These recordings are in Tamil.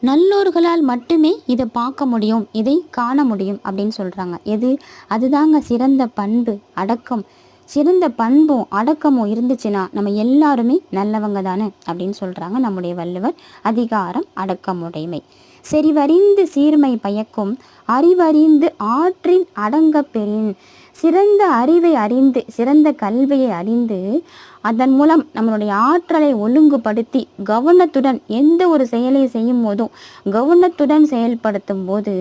நல்லோர்களால் மட்டுமே இதை பார்க்க முடியும் இதை காண முடியும் அப்படின்னு சொல்கிறாங்க எது? அதுதாங்க சிறந்த பண்பு அடக்கம். சிறந்த பண்பும் அடக்கமும் இருந்துச்சுன்னா நம்ம எல்லாருமே நல்லவங்க தானே அப்படின்னு சொல்கிறாங்க நம்முடைய வள்ளுவர். அதிகாரம் அடக்கமுடைமை. செறிவறிந்து சீர்மை பயக்கும் அறிவறிந்து ஆற்றின் அடங்க பெறின் சிறந்த அறிவை அறிந்து சிறந்த கல்வியை அறிந்து அதன் மூலம் நம்மளுடைய ஆற்றலை ஒழுங்குபடுத்தி கவனத்துடன் எந்த ஒரு செயலை செய்யும் போதும் கவனத்துடன் செயல்படுத்தும் போது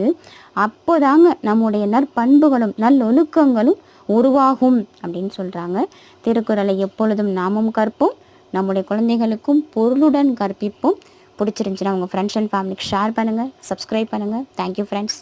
அப்போதாங்க நம்முடைய நற்பண்புகளும் நல்லொழுக்கங்களும் உருவாகும் அப்படின்னு சொல்கிறாங்க திருக்குறளை எப்பொழுதும் நாமும் கற்போம். நம்முடைய குழந்தைகளுக்கும் பொருளுடன் கற்பிப்போம். பிடிச்சிருந்துச்சுன்னா உங்கள் ஃப்ரெண்ட்ஸ் அண்ட் ஃபேமிலிக்கு ஷேர் பண்ணுங்கள் சப்ஸ்கிரைப் பண்ணுங்கள் தேங்க்யூ ஃப்ரெண்ட்ஸ்